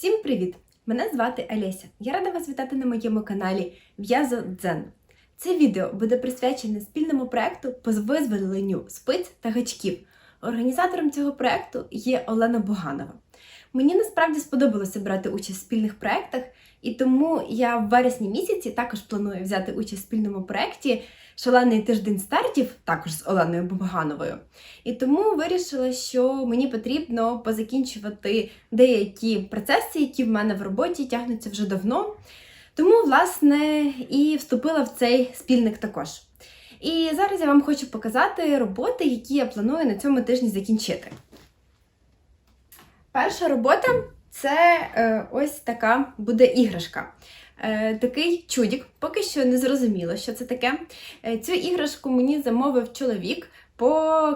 Всім привіт! Мене звати Олеся. Я рада вас вітати на моєму каналі В'язо Дзен. Це відео буде присвячене спільному проекту по визволенню спиць та гачків. Організатором цього проекту є Олена Буганова. Мені насправді сподобалося брати участь в спільних проектах, і тому я в вересні місяці також планую взяти участь в спільному проєкті Шалений тиждень стартів, також з Оленою Бугановою. І тому вирішила, що мені потрібно позакінчувати деякі процеси, які в мене в роботі тягнуться вже давно. Тому, власне, і вступила в цей спільник також. І зараз я вам хочу показати роботи, які я планую на цьому тижні закінчити. Перша робота це е, ось така буде іграшка. Е, такий чудік, поки що не зрозуміло, що це таке. Е, цю іграшку мені замовив чоловік по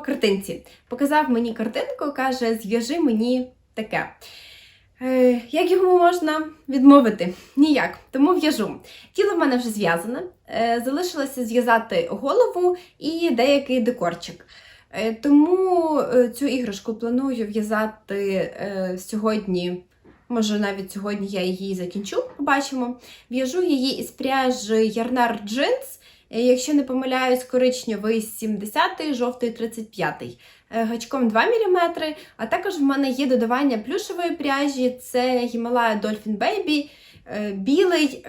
картинці. Показав мені картинку, каже: зв'яжи мені таке. Е, як йому можна відмовити? Ніяк. Тому в'яжу. Тіло в мене вже зв'язане. Е, залишилося зв'язати голову і деякий декорчик. Е, тому е, цю іграшку планую в'язати е, сьогодні. Може, навіть сьогодні я її закінчу, побачимо. В'яжу її із пряжі Ярнар Джинс. Якщо не помиляюсь, коричневий 70-й, жовтий 35-й. Е, Гачком 2 мм. А також в мене є додавання плюшевої пряжі, це Himalaya Dolphin Baby, білий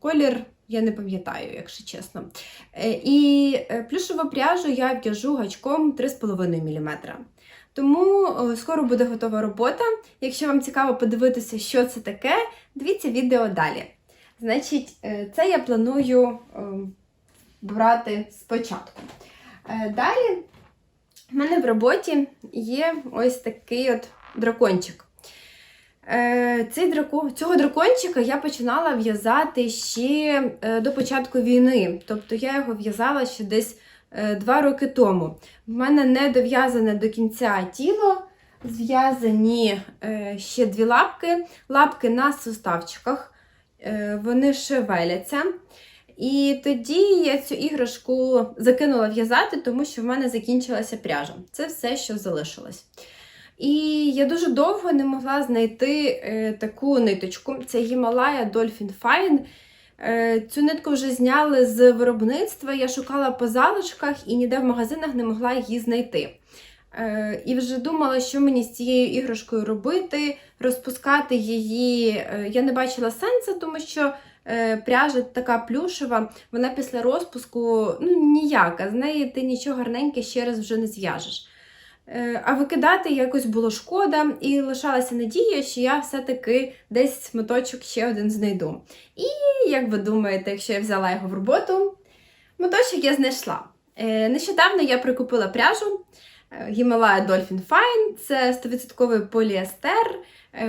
колір. Я не пам'ятаю, якщо чесно. Е, І е, плюшеву пряжу я в'яжу гачком 3,5 мм. Тому скоро буде готова робота. Якщо вам цікаво подивитися, що це таке, дивіться відео далі. Значить, е, це я планую брати спочатку. Далі в мене в роботі є ось такий от дракончик. Е, Цей драко... Цього дракончика я починала в'язати ще е, до початку війни. Тобто я його в'язала ще десь е, два роки тому. В мене не дов'язане до кінця тіло, зв'язані ще дві лапки, лапки на суставчиках, вони шевеляться. І тоді я цю іграшку закинула в'язати, тому що в мене закінчилася пряжа. Це все, що залишилось. І я дуже довго не могла знайти е, таку ниточку. Це Himalaya Dolphin Fine. Е, цю нитку вже зняли з виробництва. Я шукала по залишках і ніде в магазинах не могла її знайти. Е, і вже думала, що мені з цією іграшкою робити, розпускати її. Е, я не бачила сенсу, тому що е, пряжа така плюшева, вона після розпуску ну, ніяка. З неї ти нічого гарненьке ще раз вже не зв'яжеш. Е, А викидати якось було шкода, і лишалася надія, що я все-таки десь моточок ще один знайду. І як ви думаєте, якщо я взяла його в роботу, моточок я знайшла. Е, Нещодавно я прикупила пряжу е, Himalaya Dolphin Fine, це 100% поліестер,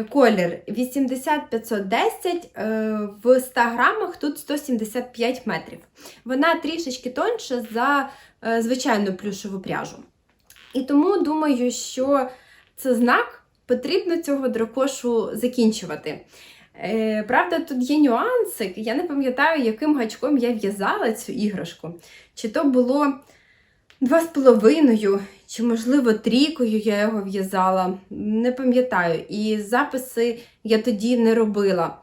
колір 80510, е, в 100 грамах тут 175 метрів. Вона трішечки тоньша за звичайну плюшеву пряжу. І тому думаю, що це знак, потрібно цього дракошу закінчувати. Е, правда, тут є нюансик. Я не пам'ятаю, яким гачком я в'язала цю іграшку. Чи то було два з половиною, чи, можливо, трійкою я його в'язала. Не пам'ятаю. І записи я тоді не робила.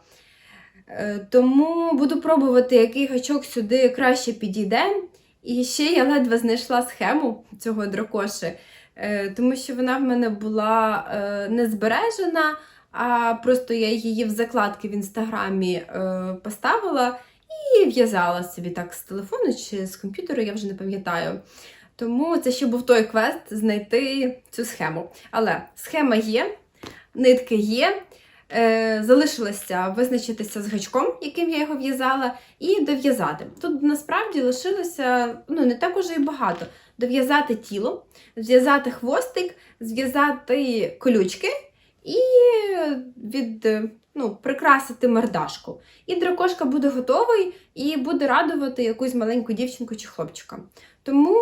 Е, тому буду пробувати, який гачок сюди краще підійде. І ще я ледве знайшла схему цього дракоші, е, тому що вона в мене була е, не збережена, а просто я її в закладки в інстаграмі е, поставила і в'язала собі так з телефону чи з комп'ютера, я вже не пам'ятаю. Тому це ще був той квест знайти цю схему. Але схема є, нитки є. Е, залишилося визначитися з гачком, яким я його в'язала, і дов'язати. Тут насправді лишилося ну, не так уже і багато. Дов'язати тіло, зв'язати хвостик, зв'язати колючки і від, е, ну, прикрасити мордашку. І дракошка буде готовий і буде радувати якусь маленьку дівчинку чи хлопчика. Тому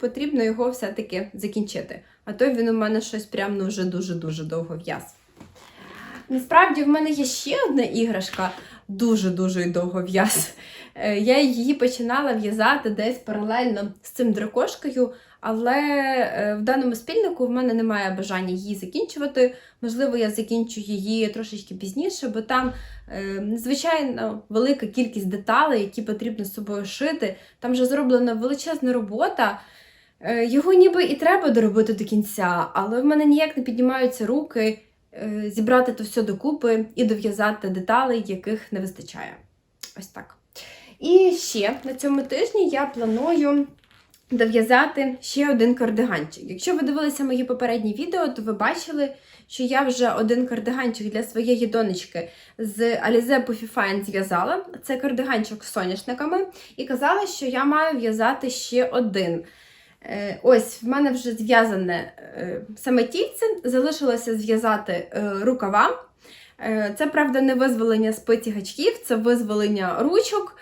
потрібно його все-таки закінчити. А то він у мене щось прям ну, вже дуже-дуже довго в'яз. Насправді в мене є ще одна іграшка, дуже-дуже довго в'яз. Е, Я її починала в'язати десь паралельно з цим дракошкою, але е, в даному спільнику в мене немає бажання її закінчувати. Можливо, я закінчу її трошечки пізніше, бо там е, надзвичайно велика кількість деталей, які потрібно з собою шити. Там вже зроблена величезна робота. Е, Його ніби і треба доробити до кінця, але в мене ніяк не піднімаються руки е, зібрати то все докупи і дов'язати деталей, яких не вистачає. Ось так. І ще на цьому тижні я планую дов'язати ще один кардиганчик. Якщо ви дивилися мої попередні відео, то ви бачили, що я вже один кардиганчик для своєї донечки з Alize Puffy Fine зв'язала. Це кардиганчик з соняшниками, і казала, що я маю в'язати ще один. Е, Ось в мене вже зв'язане е, саме тільце, залишилося зв'язати е, рукава. Це, правда, не визволення спиці гачків, це визволення ручок.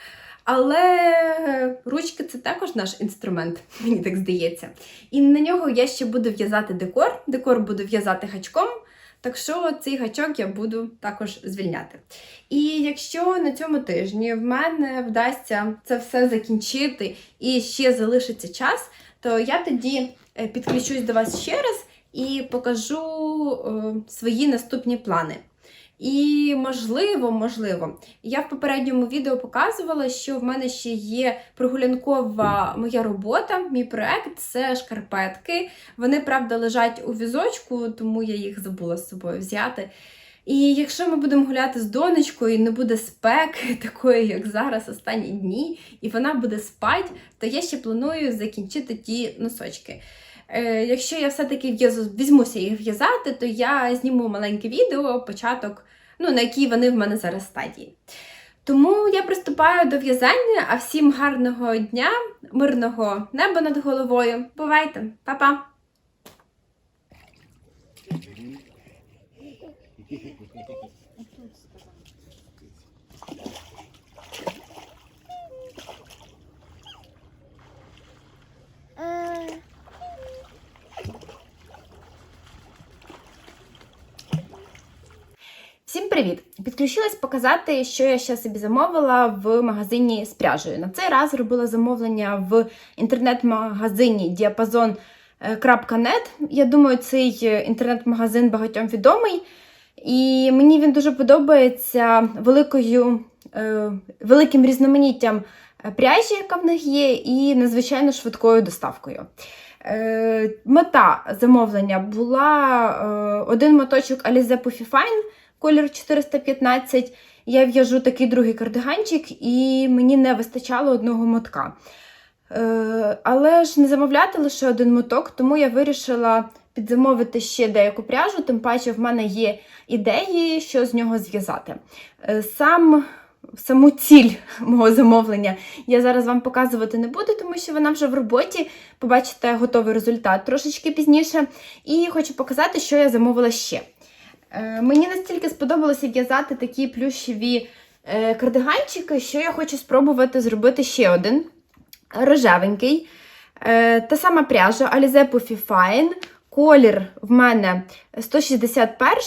Але ручки це також наш інструмент, мені так здається. І на нього я ще буду в'язати декор. Декор буду в'язати гачком, так що цей гачок я буду також звільняти. І якщо на цьому тижні в мене вдасться це все закінчити і ще залишиться час, то я тоді е, підключусь до вас ще раз і покажу е, свої наступні плани. І можливо, можливо, я в попередньому відео показувала, що в мене ще є прогулянкова моя робота, мій проект це шкарпетки. Вони, правда, лежать у візочку, тому я їх забула з собою взяти. І якщо ми будемо гуляти з донечкою, і не буде спеки, такої, як зараз, останні дні, і вона буде спати, то я ще планую закінчити ті носочки. Е, якщо я все-таки візьмуся їх в'язати, то я зніму маленьке відео, початок, ну, на якій вони в мене зараз стадії. Тому я приступаю до в'язання, а всім гарного дня, мирного неба над головою. Бувайте, Па-па! Всім привіт! Підключилась показати, що я ще собі замовила в магазині з пряжею. На цей раз робила замовлення в інтернет-магазині diapason.net. Я думаю, цей е, інтернет-магазин багатьом відомий. І мені він дуже подобається великою, е, великим різноманіттям пряжі, яка в них є, і надзвичайно швидкою доставкою. Е, мета замовлення була е, один моточок Alize Puffy Fine, колір 415. Я в'яжу такий другий кардиганчик, і мені не вистачало одного мотка. Е, але ж не замовляти лише один моток, тому я вирішила підзамовити ще деяку пряжу, тим паче в мене є ідеї, що з нього зв'язати. Е, Сам Саму ціль мого замовлення я зараз вам показувати не буду, тому що вона вже в роботі. Побачите готовий результат трошечки пізніше. І хочу показати, що я замовила ще. Е, мені настільки сподобалося в'язати такі плющові е, кардиганчики, що я хочу спробувати зробити ще один рожевенький. Та сама пряжа Alize Puffy Fine. Колір в мене 161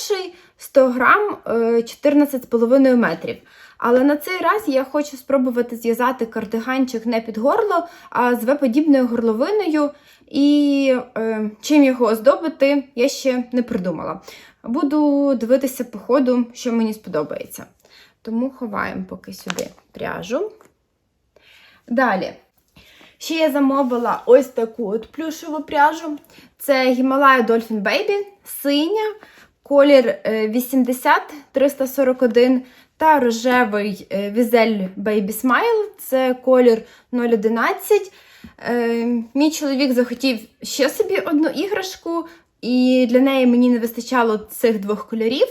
100 грам 14,5 метрів. Але на цей раз я хочу спробувати зв'язати кардиганчик не під горло, а з В-подібною горловиною. І е, чим його оздобити, я ще не придумала. Буду дивитися по ходу, що мені сподобається. Тому ховаємо поки сюди пряжу. Далі. Ще я замовила ось таку от плюшеву пряжу. Це Himalaya Dolphin Baby, синя, колір 80-341 та рожевий Візель Baby Smile, це колір 011. Е, Мій чоловік захотів ще собі одну іграшку, і для неї мені не вистачало цих двох кольорів.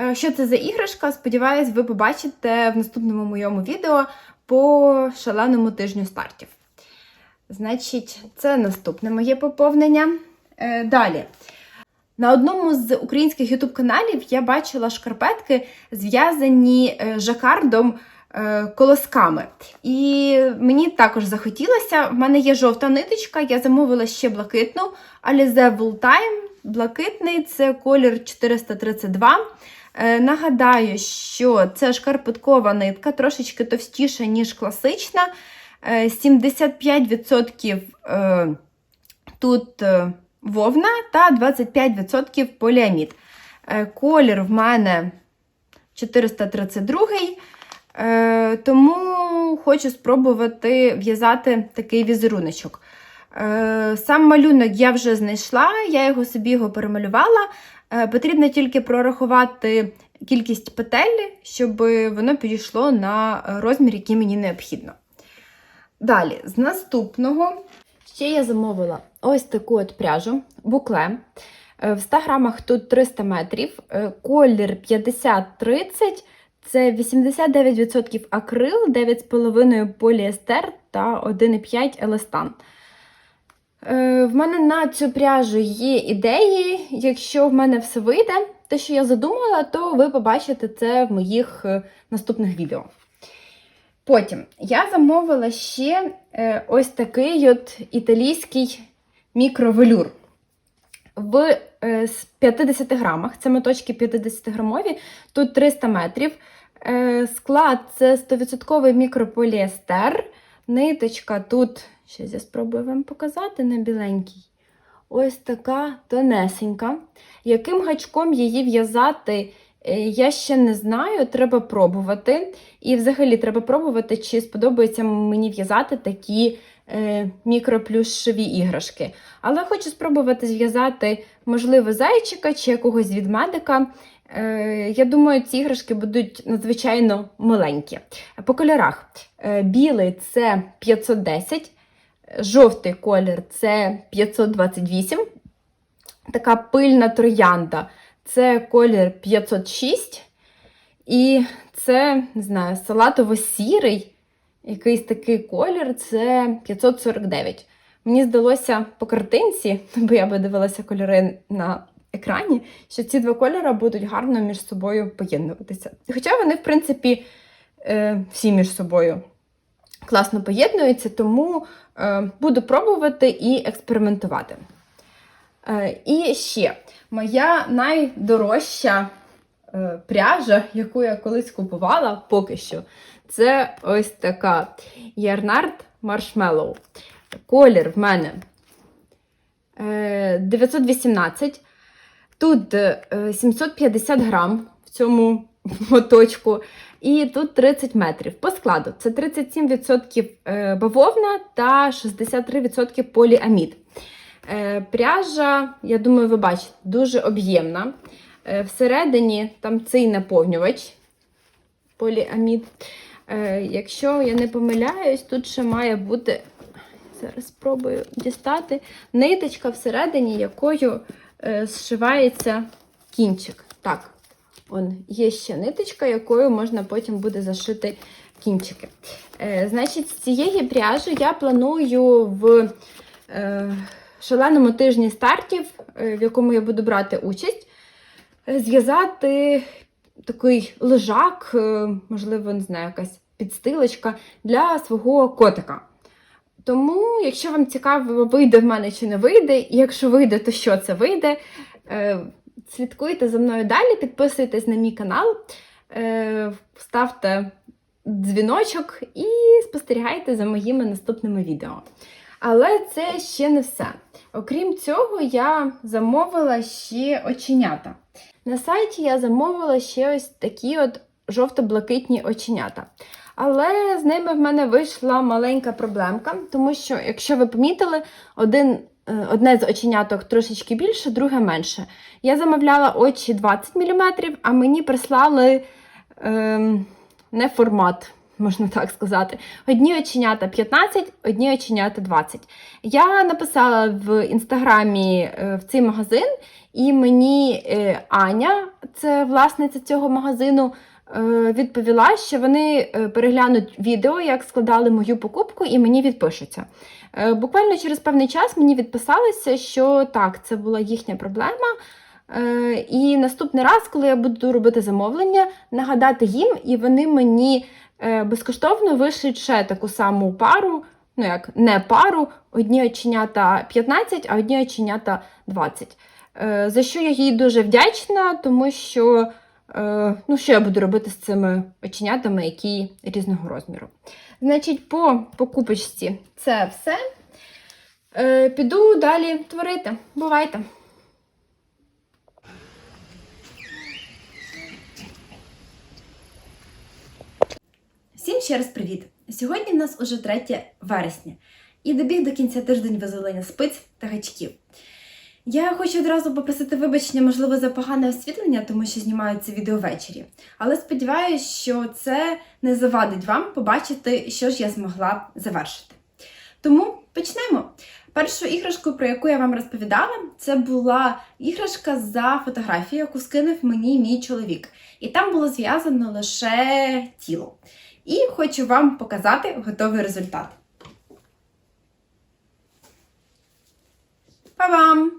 Е, Що це за іграшка? Сподіваюсь, ви побачите в наступному моєму відео по шаленому тижню стартів. Значить, це наступне моє поповнення. Е, Далі. На одному з українських ютуб-каналів я бачила шкарпетки, зв'язані е, жакардом е, колосками. І мені також захотілося. В мене є жовта ниточка, я замовила ще блакитну, Alize Wool Time. Блакитний це колір 432. Е, Нагадаю, що це шкарпеткова нитка, трошечки товстіша, ніж класична. Е, 75% е, Тут е, вовна та 25% поліамід. Е, Колір в мене 432, е, тому хочу спробувати в'язати такий візеруночок. Е, Сам малюнок я вже знайшла, я його собі його перемалювала. Е, Потрібно тільки прорахувати кількість петель, щоб воно підійшло на розмір, який мені необхідно. Далі, з наступного ще я замовила ось таку от пряжу, букле. Е, В 100 грамах тут 300 метрів, е, колір 50-30, це 89% акрил, 9,5 поліестер та 1,5 еластан. Е, В мене на цю пряжу є ідеї. Якщо в мене все вийде, те, що я задумала, то ви побачите це в моїх наступних відео. Потім я замовила ще е, ось такий от італійський мікровелюр. В е, з 50 грамах, це моточки 50 грамові, тут 300 метрів. Е, склад це 100% мікрополіестер. Ниточка тут, щось я спробую вам показати на біленькій. Ось така тонесенька. Яким гачком її в'язати, е, я ще не знаю, треба пробувати. І взагалі треба пробувати, чи сподобається мені в'язати такі е, мікроплюшеві іграшки. Але хочу спробувати зв'язати, можливо, зайчика чи якогось відмедика. Е, я думаю, ці іграшки будуть надзвичайно миленькі. По кольорах: Е, білий це 510, жовтий колір це 528. Така пильна троянда це колір 506. І це, не знаю, салатово-сірий, якийсь такий колір це 549. Мені здалося по картинці, бо я би дивилася кольори на екрані, що ці два кольори будуть гарно між собою поєднуватися. Хоча вони, в принципі, е, всі між собою класно поєднуються, тому е, буду пробувати і експериментувати. Е, І ще моя найдорожча е, пряжа, яку я колись купувала поки що, це ось така Ярнард Marshmallow. Колір в мене е, 918. Тут е, 750 грам в цьому моточку, і тут 30 метрів. По складу це 37% е, бавовна та 63% поліамід. Е, Пряжа, я думаю, ви бачите, дуже об'ємна. Е, Всередині там цей наповнювач поліамід. Е, Якщо я не помиляюсь, тут ще має бути. Зараз спробую дістати ниточка всередині, якою зшивається кінчик. Так, он, є ще ниточка, якою можна потім буде зашити кінчики. Значить, з цієї пряжі я планую в шаленому тижні стартів, е, в якому я буду брати участь, е, зв'язати такий лежак, е, можливо, не знаю, якась підстилочка для свого котика. Тому, якщо вам цікаво, вийде в мене чи не вийде, і якщо вийде, то що це вийде. Слідкуйте за мною далі, підписуйтесь на мій канал, ставте дзвіночок і спостерігайте за моїми наступними відео. Але це ще не все. Окрім цього, я замовила ще оченята. На сайті я замовила ще ось такі от жовто-блакитні оченята. Але з ними в мене вийшла маленька проблемка, тому що, якщо ви помітили, один, е, одне з оченяток трошечки більше, друге менше. Я замовляла очі 20 мм, а мені прислали ем, не формат, можна так сказати. Одні оченята 15, одні оченята 20. Я написала в інстаграмі е, в цей магазин, і мені е, Аня, це власниця цього магазину, е, відповіла, що вони переглянуть відео, як складали мою покупку, і мені відпишуться. Буквально через певний час мені відписалися, що так, це була їхня проблема. І наступний раз, коли я буду робити замовлення, нагадати їм, і вони мені безкоштовно вишлють ще таку саму пару, ну як не пару, одні оченята 15, а одні оченята 20. Е, За що я їй дуже вдячна, тому що е, ну, що я буду робити з цими оченятами, які різного розміру. Значить, по покупочці це все. Е, піду далі творити. Бувайте! Всім ще раз привіт! Сьогодні в нас уже 3 вересня і добіг до кінця тиждень визволення спиць та гачків. Я хочу одразу попросити вибачення, можливо, за погане освітлення, тому що знімаю це відео ввечері. Але сподіваюся, що це не завадить вам побачити, що ж я змогла завершити. Тому почнемо. Першою іграшкою, про яку я вам розповідала, це була іграшка за фотографією, яку скинув мені мій чоловік. І там було зв'язано лише тіло. І хочу вам показати готовий результат. Па-бам!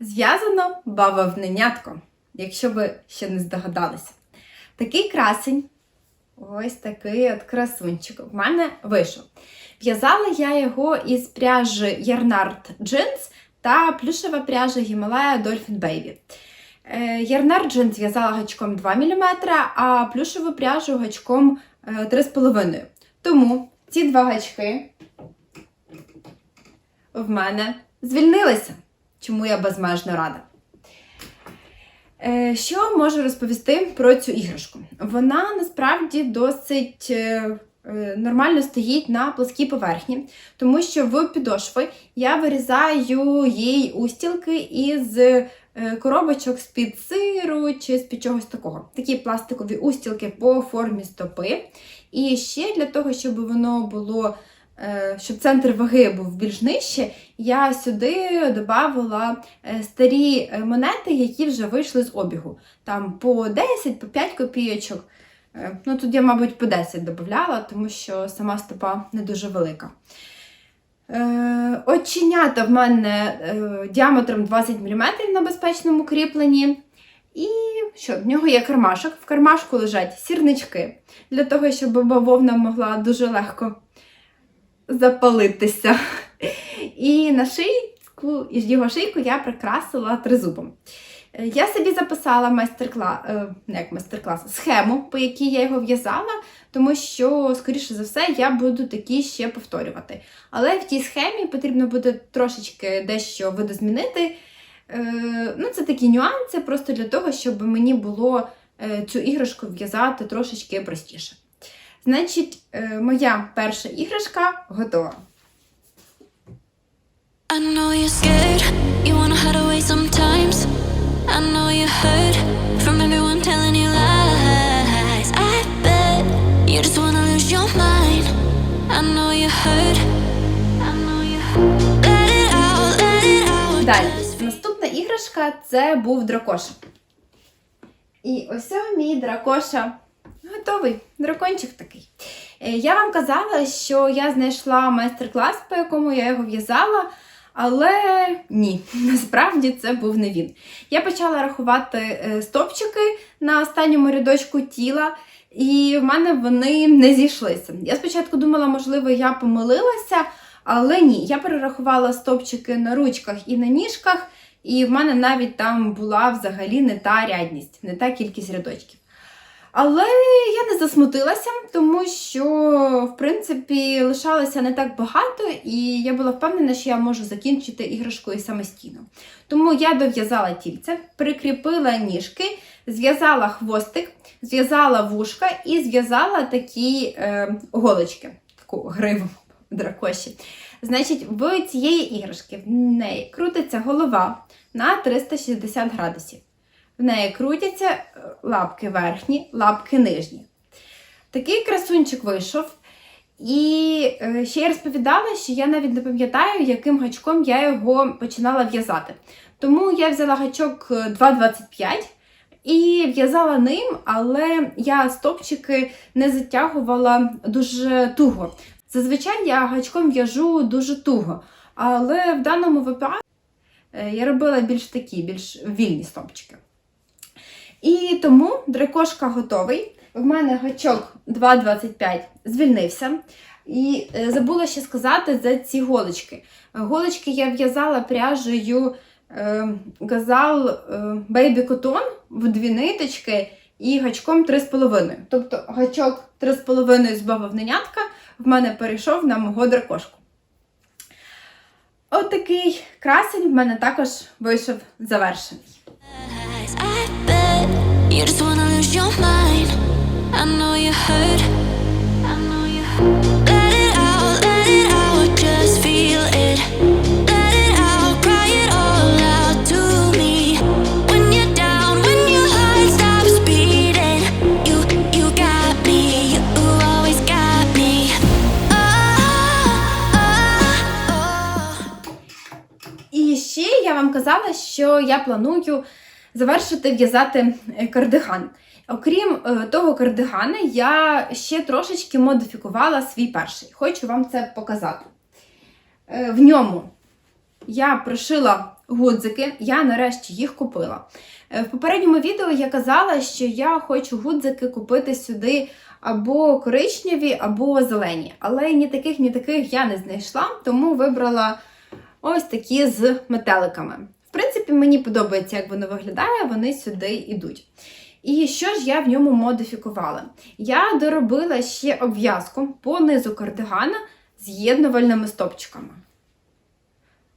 Зв'язано бавовненятко, якщо ви ще не здогадалися. Такий красень, ось такий от красунчик, в мене вийшов. В'язала я його із пряжі Ярнард Jeans та плюшева пряжа Himalaya Dolphin Baby. Ярнард Jeans в'язала гачком 2 мм, а плюшеву пряжу гачком 3,5 Тому ці два гачки в мене звільнилися, чому я безмежно рада. Е, Що можу розповісти про цю іграшку? Вона насправді досить е, е, нормально стоїть на плоскій поверхні, тому що в підошви я вирізаю їй устілки із е, коробочок з-під сиру чи з-під чогось такого. Такі пластикові устілки по формі стопи. І ще для того, щоб воно було, е, щоб центр ваги був більш нижче, я сюди додавала е, старі е, монети, які вже вийшли з обігу. Там по 10, по 5 копійочок. Е, Ну, тут я, мабуть, по 10 додавала, тому що сама стопа не дуже велика. Е, Оченята в мене е, діаметром 20 мм на безпечному кріпленні. І що, в нього є кармашок. В кармашку лежать сірнички, для того, щоб бавовна могла дуже легко запалитися. І на шийку, його шийку я прикрасила тризубом. Е, Я собі записала майстер-клас, е, не як майстер-клас, схему, по якій я його в'язала, тому що, скоріше за все, я буду такі ще повторювати. Але в тій схемі потрібно буде трошечки дещо видозмінити. Е, Ну, це такі нюанси, просто для того, щоб мені було цю іграшку в'язати трошечки простіше. Значить, моя перша іграшка готова. I know you're scared, you wanna hide away sometimes. Далі. Наступна іграшка це був дракоша. І ось мій дракоша готовий. Дракончик такий. Е, Я вам казала, що я знайшла майстер-клас, по якому я його в'язала. Але ні, насправді це був не він. Я почала рахувати е, стопчики на останньому рядочку тіла, і в мене вони не зійшлися. Я спочатку думала, можливо, я помилилася, але ні. Я перерахувала стопчики на ручках і на ніжках, і в мене навіть там була взагалі не та рядність, не та кількість рядочків. Але я не засмутилася, тому що, в принципі, лишалося не так багато, і я була впевнена, що я можу закінчити іграшкою самостійно. Тому я дов'язала тільце, прикріпила ніжки, зв'язала хвостик, зв'язала вушка і зв'язала такі е, голочки, таку гриву дракоші. Значить, в цієї іграшки в неї крутиться голова на 360 градусів. В неї крутяться е, лапки верхні, лапки нижні. Такий красунчик вийшов. І е, ще я розповідала, що я навіть не пам'ятаю, яким гачком я його починала в'язати. Тому я взяла гачок е, 2,25 і в'язала ним, але я стопчики не затягувала дуже туго. Зазвичай я гачком в'яжу дуже туго, але в даному випадку е, я робила більш такі, більш вільні стопчики. І тому дракошка готовий. В мене гачок 2,25 звільнився. І е, забула ще сказати за ці голочки. Голочки я в'язала пряжею е, газал е, Baby Cotton в дві ниточки і гачком 3,5. Тобто гачок 3,5 з бавовненятка в мене перейшов на мого дракошку. Отакий красень в мене також вийшов завершений. You just wanna lose your mind. I know you hurt. I know you hurt. Let it out, let it out, just feel it. Let it out, cry it all out to me. When you're down, when your heart stops beating, you you got me. You always got me. Oh, oh, oh. І ще я вам казала, що я планую завершити в'язати е, кардиган. Окрім е, того кардигана, я ще трошечки модифікувала свій перший. Хочу вам це показати. Е, В ньому я пришила гудзики, я нарешті їх купила. В попередньому відео я казала, що я хочу гудзики купити сюди або коричневі, або зелені. Але ні таких, ні таких я не знайшла, тому вибрала ось такі з метеликами. Мені подобається, як воно виглядає, вони сюди йдуть. І що ж я в ньому модифікувала? Я доробила ще обв'язку по низу кардигана з'єднувальними стопчиками.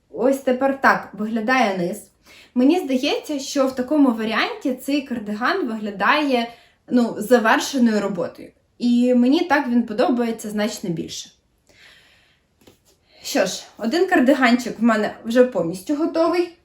Ось тепер так виглядає низ. Мені здається, що в такому варіанті цей кардиган виглядає ну, завершеною роботою. І мені так він подобається значно більше. Що ж, один кардиганчик в мене вже повністю готовий.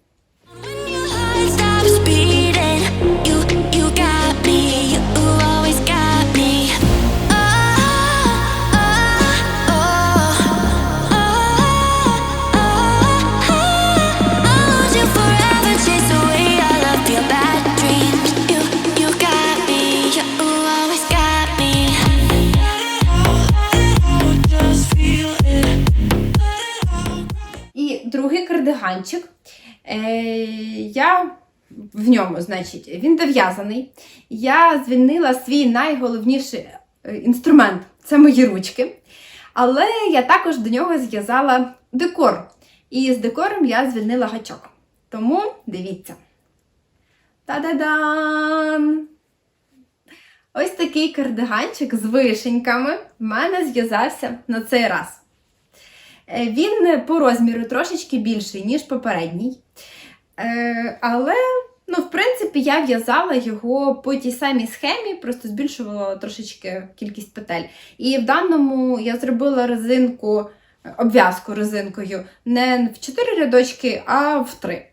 Другий. Е, я в ньому, значить, він дов'язаний. Я звільнила свій найголовніший е, інструмент це мої ручки. Але я також до нього зв'язала декор. І з декором я звільнила гачок. Тому дивіться. Та-да-дан! Ось такий кардиганчик з вишеньками в мене зв'язався на цей раз. Е, Він по розміру трошечки більший, ніж попередній. Е, Але, ну, в принципі, я в'язала його по тій самій схемі, просто збільшувала трошечки кількість петель. І в даному я зробила резинку, обв'язку резинкою не в 4 рядочки, а в 3.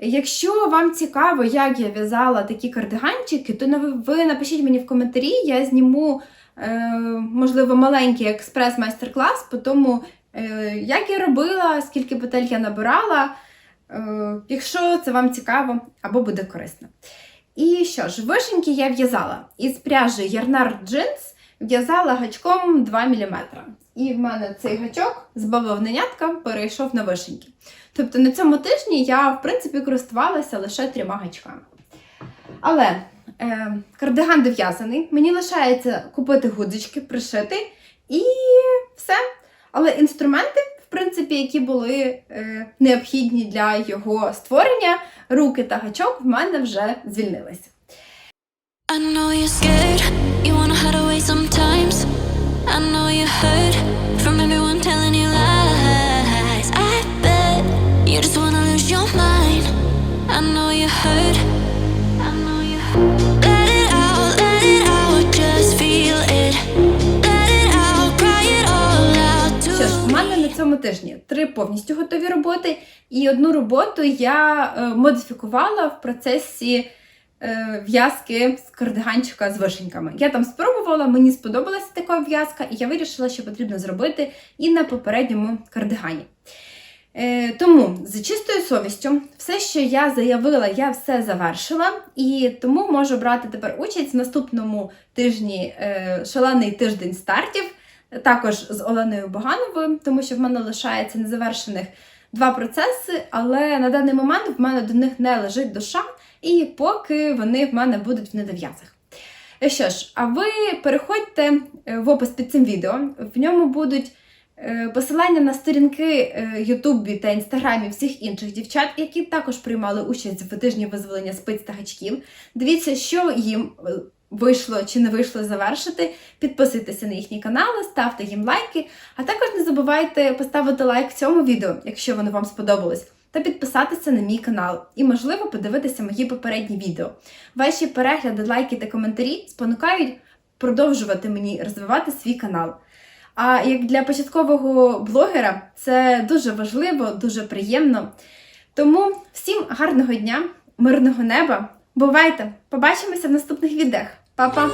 Якщо вам цікаво, як я в'язала такі кардиганчики, то ви напишіть мені в коментарі, я зніму, е, можливо, маленький експрес-майстер-клас по тому, е, як я робила, скільки петель я набирала, е, якщо це вам цікаво або буде корисно. І що ж, вишеньки я в'язала із пряжі Ярнар Jeans в'язала гачком 2 мм. І в мене цей гачок з бавовненятка перейшов на вишеньки. Тобто на цьому тижні я, в принципі, користувалася лише трьома гачками. Але е, кардиган дов'язаний, мені лишається купити гудзички, пришити і все. Але інструменти, в принципі, які були е, необхідні для його створення, руки та гачок в мене вже звільнилися. I know you're scared, you wanna hide away sometimes. I know you hurt from everyone telling you lies. I bet you just wanna lose your mind. I know you hurt. Цьому тижні три повністю готові роботи, і одну роботу я е, модифікувала в процесі е, в'язки з кардиганчика з вишеньками. Я там спробувала, мені сподобалася така в'язка, і я вирішила, що потрібно зробити і на попередньому кардигані. Е, тому з чистою совістю, все, що я заявила, я все завершила, і тому можу брати тепер участь в наступному тижні шалений тиждень стартів також з Оленою Богановою, тому що в мене лишається незавершених два процеси, але на даний момент в мене до них не лежить душа, і поки вони в мене будуть в недов'язах. Е, Що ж, а ви переходьте е, в опис під цим відео. В ньому будуть е, посилання на сторінки Ютубі та Інстаграмі всіх інших дівчат, які також приймали участь в тижні визволення спиць та гачків. Дивіться, що їм вийшло чи не вийшло завершити, підписуйтеся на їхні канали, ставте їм лайки, а також не забувайте поставити лайк цьому відео, якщо воно вам сподобалось, та підписатися на мій канал і, можливо, подивитися мої попередні відео. Ваші перегляди, лайки та коментарі спонукають продовжувати мені розвивати свій канал. А як для початкового блогера це дуже важливо, дуже приємно. Тому всім гарного дня, мирного неба. Бувайте! Побачимося в наступних відео. Па-па!